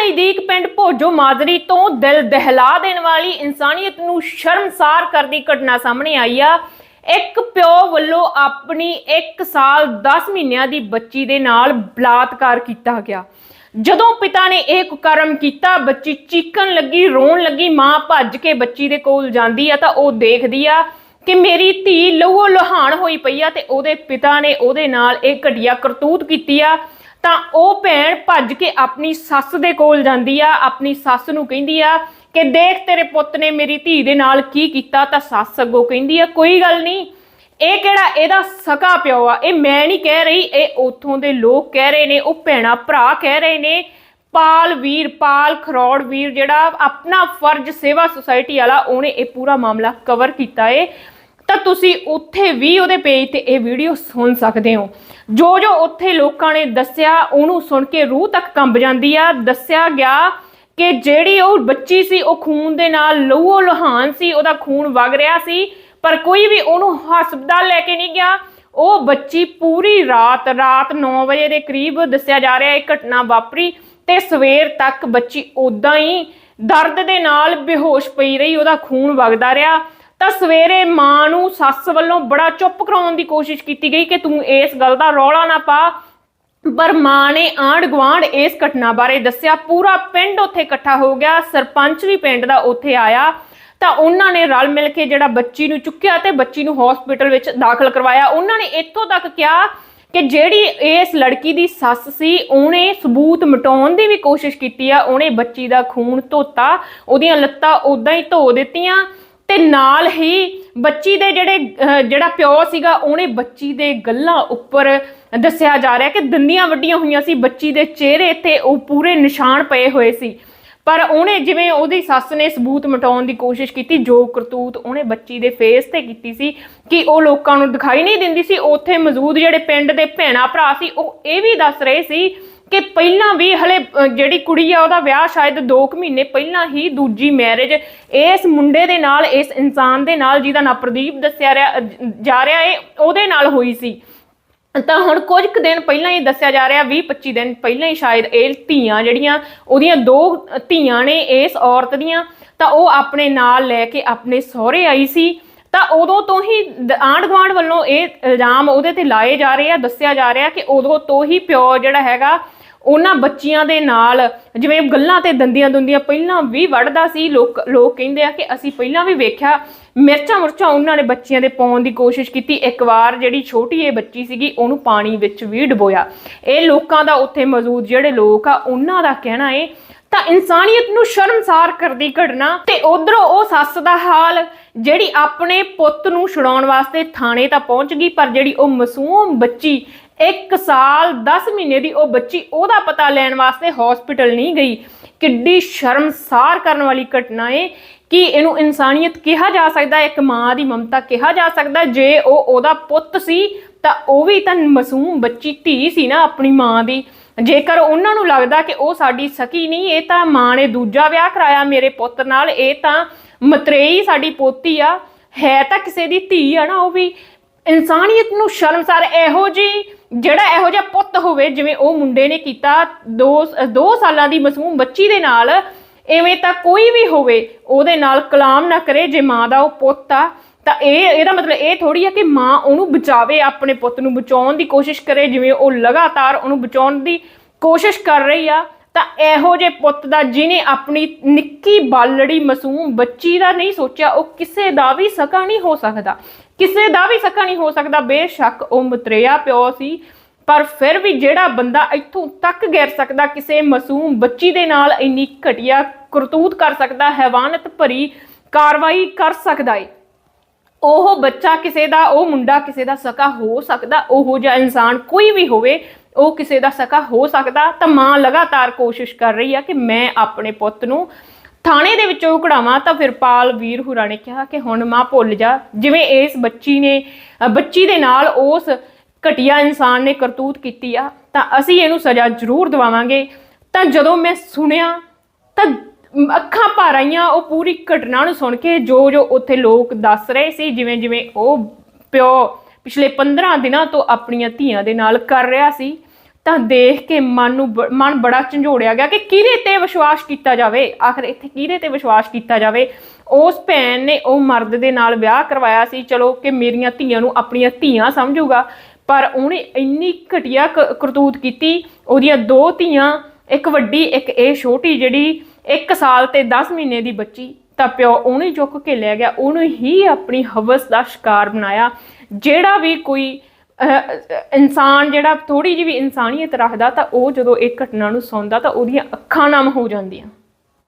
ਨਜ਼ਦੀਕ ਪਿੰਡ ਭੋਜੋ ਮਾਜਰੀ ਤੋਂ ਦਿਲ ਦਹਿਲਾ ਦੇਣ ਵਾਲੀ ਇਨਸਾਨੀਅਤ ਨੂੰ ਸ਼ਰਮਸਾਰ ਕਰਦੀ ਘਟਨਾ ਸਾਹਮਣੇ ਆਈ ਆ। ਇੱਕ ਪਿਓ ਵੱਲੋਂ ਆਪਣੀ 1 ਸਾਲ 10 ਮਹੀਨਿਆਂ ਦੀ ਬੱਚੀ ਦੇ ਨਾਲ ਬਲਾਤਕਾਰ ਕੀਤਾ ਗਿਆ। ਜਦੋਂ ਪਿਤਾ ਨੇ ਇਹ ਕੁਕਰਮ ਕੀਤਾ, ਬੱਚੀ ਚੀਕਣ ਲੱਗੀ, ਰੋਣ ਲੱਗੀ, ਮਾਂ ਭੱਜ ਕੇ ਬੱਚੀ ਦੇ ਕੋਲ ਜਾਂਦੀ ਆ ਤਾਂ ਉਹ ਦੇਖਦੀ ਆ ਕਿ ਮੇਰੀ ਧੀ ਲਹੂ ਲੁਹਾਨ ਹੋਈ ਪਈ ਆ ਤੇ ਉਹਦੇ ਪਿਤਾ ਨੇ ਉਹਦੇ ਨਾਲ ਇਹ ਘਟੀਆ ਕਰਤੂਤ ਕੀਤੀ ਆ। ਤਾਂ ਉਹ ਭੈਣ ਭੱਜ ਕੇ ਆਪਣੀ ਸੱਸ ਦੇ ਕੋਲ ਜਾਂਦੀ ਆ, ਆਪਣੀ ਸੱਸ ਨੂੰ ਕਹਿੰਦੀ ਆ ਕਿ ਦੇਖ ਤੇਰੇ ਪੁੱਤ ਨੇ ਮੇਰੀ ਧੀ ਦੇ ਨਾਲ ਕੀ ਕੀਤਾ, ਤਾਂ ਸੱਸ ਅੱਗੋਂ ਕਹਿੰਦੀ ਆ, ਕੋਈ ਗੱਲ ਨਹੀਂ, ਇਹ ਕਿਹੜਾ ਇਹਦਾ ਸਕਾ ਪਿਓ ਆ? ਇਹ ਮੈਂ ਨਹੀਂ ਕਹਿ ਰਹੀ, ਇਹ ਉਥੋਂ ਦੇ ਲੋਕ ਕਹਿ ਰਹੇ ਨੇ, ਉਹ ਭੈਣਾ ਭਰਾ ਕਹਿ ਰਹੇ ਨੇ। ਪਾਲ ਵੀਰ, ਪਾਲ ਖਰੋੜ ਵੀਰ ਜਿਹੜਾ ਆਪਣਾ ਫਰਜ਼ ਸੇਵਾ ਸੁਸਾਇਟੀ ਵਾਲਾ, ਉਹਨੇ ਇਹ ਪੂਰਾ ਮਾਮਲਾ ਕਵਰ ਕੀਤਾ ਏ। ਤਾਂ ਤੁਸੀਂ ਉੱਥੇ ਵੀ ਉਹਦੇ ਪੇਜ ਤੇ ਇਹ ਵੀਡੀਓ ਸੁਣ ਸਕਦੇ ਹੋ। ਜੋ ਜੋ ਉੱਥੇ ਲੋਕਾਂ ਨੇ ਦੱਸਿਆ, ਉਹਨੂੰ ਸੁਣ ਕੇ ਰੂਹ ਤੱਕ ਕੰਬ ਜਾਂਦੀ ਆ। ਦੱਸਿਆ ਗਿਆ ਕਿ ਜਿਹੜੀ ਉਹ ਬੱਚੀ ਸੀ, ਉਹ ਖੂਨ ਦੇ ਨਾਲ ਲਹੂ ਲੁਹਾਨ ਸੀ, ਉਹਦਾ ਖੂਨ ਵਗ ਰਿਹਾ ਸੀ, ਪਰ ਕੋਈ ਵੀ ਉਹਨੂੰ ਹਸਪਤਾਲ ਲੈ ਕੇ ਨਹੀਂ ਗਿਆ। ਉਹ ਬੱਚੀ ਪੂਰੀ ਰਾਤ ਰਾਤ 9 ਵਜੇ ਦੇ ਕਰੀਬ ਦੱਸਿਆ ਜਾ ਰਿਹਾ, ਇਹ ਘਟਨਾ ਵਾਪਰੀ ਤੇ ਸਵੇਰ ਤੱਕ ਬੱਚੀ ਉਦਾਂ ਹੀ ਦਰਦ ਦੇ ਨਾਲ ਬੇਹੋਸ਼ ਪਈ ਰਹੀ, ਉਹਦਾ ਖੂਨ ਵਗਦਾ ਰਿਹਾ। ਤਾਂ ਸਵੇਰੇ ਮਾਂ ਨੂੰ ਸੱਸ ਵੱਲੋਂ ਬੜਾ ਚੁੱਪ ਕਰਾਉਣ ਦੀ ਕੋਸ਼ਿਸ਼ ਕੀਤੀ ਗਈ ਕਿ ਤੂੰ ਇਸ ਗੱਲ ਦਾ ਰੌਲਾ ਨਾ ਪਾ। ਪਰ ਮਾਂ ਨੇ ਆਂਢ ਗੁਆਂਢ ਇਸ ਘਟਨਾ ਬਾਰੇ ਦੱਸਿਆ। ਪੂਰਾ ਪਿੰਡ ਉੱਥੇ ਇਕੱਠਾ ਹੋ ਗਿਆ। ਸਰਪੰਚ ਵੀ ਪਿੰਡ ਦਾ ਉੱਥੇ ਆਇਆ। ਤਾਂ ਉਹਨਾਂ ਨੇ ਰਲ ਮਿਲ ਕੇ ਜਿਹੜਾ ਬੱਚੀ ਨੂੰ ਚੁੱਕਿਆ ਤੇ ਬੱਚੀ ਨੂੰ ਹਸਪੀਟਲ ਵਿੱਚ ਦਾਖਲ ਕਰਵਾਇਆ। ਉਹਨਾਂ ਨੇ ਇੱਥੋਂ ਤੱਕ ਕਿਹਾ ਕਿ ਜਿਹੜੀ ਇਸ ਲੜਕੀ ਦੀ ਸੱਸ ਸੀ, ਉਹਨੇ ਸਬੂਤ ਮਿਟਾਉਣ ਦੀ ਵੀ ਕੋਸ਼ਿਸ਼ ਕੀਤੀ ਆ। ਉਹਨੇ ਬੱਚੀ ਦਾ ਖੂਨ ਧੋਤਾ। ਉਹਦੀਆਂ ਲੱਤਾਂ ਉਦਾਂ ਹੀ ਧੋ ਦਿੱਤੀਆਂ। ਤੇ ਨਾਲ ਹੀ ਬੱਚੀ ਦੇ ਜਿਹੜੇ ਜਿਹੜਾ ਪਿਓ ਸੀਗਾ, ਉਹਨੇ ਬੱਚੀ ਦੇ ਗੱਲਾਂ ਉੱਪਰ ਦੱਸਿਆ ਜਾ ਰਿਹਾ ਕਿ ਦੰਦੀਆਂ ਵੱਡੀਆਂ ਹੋਈਆਂ ਸੀ। ਬੱਚੀ ਦੇ ਚਿਹਰੇ ਤੇ ਉਹ ਪੂਰੇ ਨਿਸ਼ਾਨ ਪਏ ਹੋਏ ਸੀ। ਪਰ ਉਹਨੇ ਜਿਵੇਂ ਉਹਦੀ ਸੱਸ ਨੇ ਸਬੂਤ ਮਿਟਾਉਣ ਦੀ ਕੋਸ਼ਿਸ਼ ਕੀਤੀ, ਜੋ ਕਰਤੂਤ ਉਹਨੇ ਬੱਚੀ ਦੇ ਫੇਸ ਤੇ ਕੀਤੀ ਸੀ, ਕਿ ਉਹ ਲੋਕਾਂ ਨੂੰ ਦਿਖਾਈ ਨਹੀਂ ਦਿੰਦੀ ਸੀ, ਉੱਥੇ ਮੌਜੂਦ ਜਿਹੜੇ ਪਿੰਡ ਦੇ ਭੈਣਾ ਭਰਾ ਸੀ, ਉਹ ਇਹ ਵੀ ਦੱਸ ਰਹੇ ਸੀ ਕਿ ਪਹਿਲਾਂ ਵੀ ਹਲੇ ਜਿਹੜੀ ਕੁੜੀ ਆ, ਉਹਦਾ ਵਿਆਹ ਸ਼ਾਇਦ 2 ਮਹੀਨੇ ਪਹਿਲਾਂ ਹੀ ਦੂਜੀ ਮੈਰਿਜ ਇਸ ਮੁੰਡੇ ਦੇ ਨਾਲ, ਇਸ ਇਨਸਾਨ ਦੇ ਨਾਲ, ਜਿਹਦਾ ਨਾਂ ਪ੍ਰਦੀਪ ਦੱਸਿਆ ਰਿਹਾ ਜਾ ਰਿਹਾ ਏ, ਉਹਦੇ ਨਾਲ ਹੋਈ ਸੀ। ਤਾਂ ਹੁਣ ਕੁਝ ਕੁ ਦਿਨ ਪਹਿਲਾਂ ਹੀ ਦੱਸਿਆ ਜਾ ਰਿਹਾ 20 25 ਦਿਨ ਪਹਿਲਾਂ ਹੀ ਸ਼ਾਇਦ ਇਹ ਧੀਆਂ ਜਿਹੜੀਆਂ, ਉਹਦੀਆਂ ਦੋ ਧੀਆਂ ਨੇ ਇਸ ਔਰਤ ਦੀਆਂ, ਤਾਂ ਉਹ ਆਪਣੇ ਨਾਲ ਲੈ ਕੇ ਆਪਣੇ ਸਹੁਰੇ ਆਈ ਸੀ। ਤਾਂ ਉਦੋਂ ਤੋਂ ਹੀ ਆਂਢ ਗੁਆਂਢ ਵੱਲੋਂ ਇਹ ਇਲਜ਼ਾਮ ਉਹਦੇ ਤੇ ਲਾਏ ਜਾ ਰਹੇ ਆ, ਦੱਸਿਆ ਜਾ ਰਿਹਾ ਕਿ ਉਦੋਂ ਤੋਂ ਹੀ ਪਿਓ ਜਿਹੜਾ ਹੈਗਾ ਉਹਨਾਂ ਬੱਚੀਆਂ ਦੇ ਨਾਲ, ਜਿਵੇਂ ਗੱਲਾਂ ਤੇ ਦੰਦੀਆਂ ਦੁੰਦੀਆਂ ਪਹਿਲਾਂ ਵੀ ਵੜਦਾ ਸੀ, ਲੋਕ ਲੋਕ ਕਹਿੰਦੇ ਆ ਕਿ ਅਸੀਂ ਪਹਿਲਾਂ ਵੀ ਵੇਖਿਆ, ਮਿਰਚਾਂ ਮੁਰਚਾਂ ਉਹਨਾਂ ਨੇ ਬੱਚੀਆਂ ਦੇ ਪਾਉਣ ਦੀ ਕੋਸ਼ਿਸ਼ ਕੀਤੀ। ਇੱਕ ਵਾਰ ਜਿਹੜੀ ਛੋਟੀ ਇਹ ਬੱਚੀ ਸੀਗੀ, ਉਹਨੂੰ ਪਾਣੀ ਵਿੱਚ ਵੀ ਡਬੋਇਆ। ਇਹ ਲੋਕਾਂ ਦਾ ਉੱਥੇ ਮੌਜੂਦ ਜਿਹੜੇ ਲੋਕ ਆ, ਉਹਨਾਂ ਦਾ ਕਹਿਣਾ ਏ, ਤਾਂ ਇਨਸਾਨੀਅਤ ਨੂੰ ਸ਼ਰਮਸਾਰ ਕਰਦੀ ਘਟਨਾ ਤੇ ਉਧਰੋਂ ਉਹ ਸੱਸ ਦਾ ਹਾਲ, ਜਿਹੜੀ ਆਪਣੇ ਪੁੱਤ ਨੂੰ ਛੁਡਾਉਣ ਵਾਸਤੇ ਥਾਣੇ ਤਾਂ ਪਹੁੰਚ ਗਈ, ਪਰ ਜਿਹੜੀ ਉਹ ਮਾਸੂਮ ਬੱਚੀ 1 ਸਾਲ 10 ਮਹੀਨੇ ਦੀ ਉਹ ਬੱਚੀ, ਉਹਦਾ ਪਤਾ ਲੈਣ ਵਾਸਤੇ ਹਸਪੀਟਲ ਨਹੀਂ ਗਈ। ਕਿੱਡੀ ਸ਼ਰਮਸਾਰ ਕਰਨ ਵਾਲੀ ਘਟਨਾ ਏ ਕਿ ਇਹਨੂੰ ਇਨਸਾਨੀਅਤ ਕਿਹਾ ਜਾ ਸਕਦਾ ਇੱਕ ਮਾਂ ਦੀ ਮਮਤਾ ਕਿਹਾ ਜਾ ਸਕਦਾ ਜੇ ਉਹ ਉਹਦਾ ਪੁੱਤ ਸੀ, ਤਾਂ ਉਹ ਵੀ ਤਾਂ ਮਾਸੂਮ ਬੱਚੀ ਧੀ ਸੀ ਨਾ ਆਪਣੀ ਮਾਂ ਦੀ। ਜੇਕਰ ਉਹਨਾਂ ਨੂੰ ਲੱਗਦਾ ਕਿ ਉਹ ਸਾਡੀ ਸਕੀ ਨਹੀਂ, ਇਹ ਤਾਂ ਮਾਂ ਨੇ ਦੂਜਾ ਵਿਆਹ ਕਰਾਇਆ ਮੇਰੇ ਪੁੱਤ ਨਾਲ, ਇਹ ਤਾਂ ਮਤਰੇਈ ਸਾਡੀ ਪੋਤੀ ਆ। ਹੈ ਤਾਂ ਕਿਸੇ ਦੀ ਧੀ ਆ ਨਾ ਉਹ ਵੀ। ਇਨਸਾਨੀਅਤ ਨੂੰ ਸ਼ਰਮਸਾਰ, ਇਹੋ ਜੀ ਜਿਹੜਾ ਇਹੋ ਜਿਹਾ ਪੁੱਤ ਹੋਵੇ, ਜਿਵੇਂ ਉਹ ਮੁੰਡੇ ਨੇ ਕੀਤਾ 2 2 ਸਾਲਾਂ ਦੀ ਮਾਸੂਮ ਬੱਚੀ ਦੇ ਨਾਲ, ਐਵੇਂ ਤਾਂ ਕੋਈ ਵੀ ਹੋਵੇ, ਉਹਦੇ ਨਾਲ ਕਲਾਮ ਨਾ ਕਰੇ, ਜੇ ਮਾਂ ਦਾ ਉਹ ਪੁੱਤ ਆ, ਤਾਂ ਇਹ, ਇਹਦਾ ਮਤਲਬ ਇਹ ਥੋੜੀ ਆ ਕਿ ਮਾਂ ਉਹਨੂੰ ਬਚਾਵੇ, ਆਪਣੇ ਪੁੱਤ ਨੂੰ ਬਚਾਉਣ ਦੀ ਕੋਸ਼ਿਸ਼ ਕਰੇ, ਜਿਵੇਂ ਉਹ ਲਗਾਤਾਰ ਉਹਨੂੰ ਬਚਾਉਣ ਦੀ ਕੋਸ਼ਿਸ਼ ਕਰ ਰਹੀ ਆ, ਤਾਂ ਇਹੋ ਜੇ ਪੁੱਤ ਦਾ ਜਿਹਨੇ ਆਪਣੀ ਨਿੱਕੀ ਬਾਲੜੀ ਮਾਸੂਮ ਬੱਚੀ ਦਾ ਨਹੀਂ ਸੋਚਿਆ, ਉਹ ਕਿਸੇ ਦਾ ਵੀ ਸਕਾ ਨਹੀਂ ਹੋ ਸਕਦਾ। ਕਿਸੇ ਦਾ ਵੀ ਸਕਾ ਨਹੀਂ ਹੋ ਸਕਦਾ। ਬੇਸ਼ੱਕ ਉਹ ਮਤਰੇਆ ਪਿਓ ਸੀ, ਪਰ ਫਿਰ ਵੀ ਜਿਹੜਾ ਬੰਦਾ ਇੱਥੋਂ ਤੱਕ ਗਿਰ ਸਕਦਾ, ਕਿਸੇ ਮਾਸੂਮ ਬੱਚੀ ਦੇ ਨਾਲ ਇੰਨੀ ਘਟੀਆ ਕਰਤੂਤ ਕਰ ਸਕਦਾ, ਹੈਵਾਨਤ ਭਰੀ ਕਾਰਵਾਈ ਕਰ ਸਕਦਾ ਏ। ਉਹ ਬੱਚਾ ਕਿਸੇ ਦਾ, ਉਹ ਮੁੰਡਾ ਕਿਸੇ ਦਾ ਸਕਾ ਹੋ ਸਕਦਾ, ਉਹ ਜਿਹਾ ਇਨਸਾਨ ਕੋਈ ਵੀ ਹੋਵੇ, ਉਹ ਕਿਸੇ ਦਾ ਸਕਾ ਹੋ ਸਕਦਾ। ਤਾਂ ਮਾਂ ਲਗਾਤਾਰ ਕੋਸ਼ਿਸ਼ ਕਰ ਰਹੀ ਆ ਕਿ ਮੈਂ ਆਪਣੇ ਪੁੱਤ ਨੂੰ ਥਾਣੇ ਦੇ ਵਿੱਚੋਂ ਕਢਾਵਾਂ ਤਾਂ ਫਿਰ ਪਾਲ ਵੀਰ ਹੁਰਾ ਨੇ ਕਿਹਾ ਕਿ ਹੁਣ ਮਾਂ ਭੁੱਲ ਜਾ। ਜਿਵੇਂ ਇਸ ਬੱਚੀ ਨੇ ਬੱਚੀ ਦੇ ਨਾਲ ਉਸ ਘਟੀਆ ਇਨਸਾਨ ਨੇ ਕਰਤੂਤ ਕੀਤੀ ਆ, ਤਾਂ ਅਸੀਂ ਇਹਨੂੰ ਸਜ਼ਾ ਜ਼ਰੂਰ ਦਿਵਾਵਾਂਗੇ। ਤਾਂ ਜਦੋਂ ਮੈਂ ਸੁਣਿਆ, ਤਾਂ ਅੱਖਾਂ ਭਰ ਆਈਆਂ, ਉਹ ਪੂਰੀ ਘਟਨਾ ਨੂੰ ਸੁਣ ਕੇ ਜੋ ਜੋ ਉੱਥੇ ਲੋਕ ਦੱਸ ਰਹੇ ਸੀ ਜਿਵੇਂ ਜਿਵੇਂ ਉਹ ਪਿਓ ਪਿਛਲੇ 15 ਦਿਨਾਂ ਤੋਂ ਆਪਣੀਆਂ ਧੀਆਂ ਦੇ ਨਾਲ ਕਰ ਰਿਹਾ ਸੀ ਤਾਂ ਦੇਖ ਕੇ ਮਨ ਨੂੰ ਮਨ ਬੜਾ ਝੰਜੋੜਿਆ ਗਿਆ ਕਿ ਕਿਹਦੇ ਤੇ ਵਿਸ਼ਵਾਸ ਕੀਤਾ ਜਾਵੇ? ਆਖਰ ਇੱਥੇ ਕਿਹਦੇ ਤੇ ਵਿਸ਼ਵਾਸ ਕੀਤਾ ਜਾਵੇ? ਉਸ ਭੈਣ ਨੇ ਉਹ ਮਰਦ ਦੇ ਨਾਲ ਵਿਆਹ ਕਰਵਾਇਆ ਸੀ। ਚਲੋ ਕਿ ਮੇਰੀਆਂ ਧੀਆਂ ਨੂੰ ਆਪਣੀਆਂ ਧੀਆਂ ਸਮਝੂਗਾ, ਪਰ ਉਹਨੇ ਇੰਨੀ ਘਟੀਆ ਕ- ਕਰਤੂਤ ਕੀਤੀ। ਉਹਦੀਆਂ ਦੋ ਧੀਆਂ, ਇੱਕ ਵੱਡੀ, ਇੱਕ ਇਹ ਛੋਟੀ ਜਿਹੜੀ 1 ਸਾਲ ਤੇ 10 ਮਹੀਨੇ ਦੀ ਬੱਚੀ। ਤਾਂ ਪਿਓ ਉਹਨੇ ਚੁੱਕ ਕੇ ਲੈ ਗਿਆ। ਉਹਨੂੰ ਹੀ ਆਪਣੀ ਹਵਸ ਦਾ ਸ਼ਿਕਾਰ ਬਣਾਇਆ। ਜਿਹੜਾ ਵੀ ਕੋਈ ਇਨਸਾਨ ਜਿਹੜਾ ਥੋੜੀ ਜਿਹੀ ਵੀ ਇਨਸਾਨੀਅਤ ਰੱਖਦਾ ਤਾਂ ਉਹ ਜਦੋਂ ਇਹ ਘਟਨਾ ਨੂੰ ਸੁਣਦਾ ਤਾਂ ਉਹਦੀਆਂ ਅੱਖਾਂ ਨਮ ਹੋ ਜਾਂਦੀਆਂ।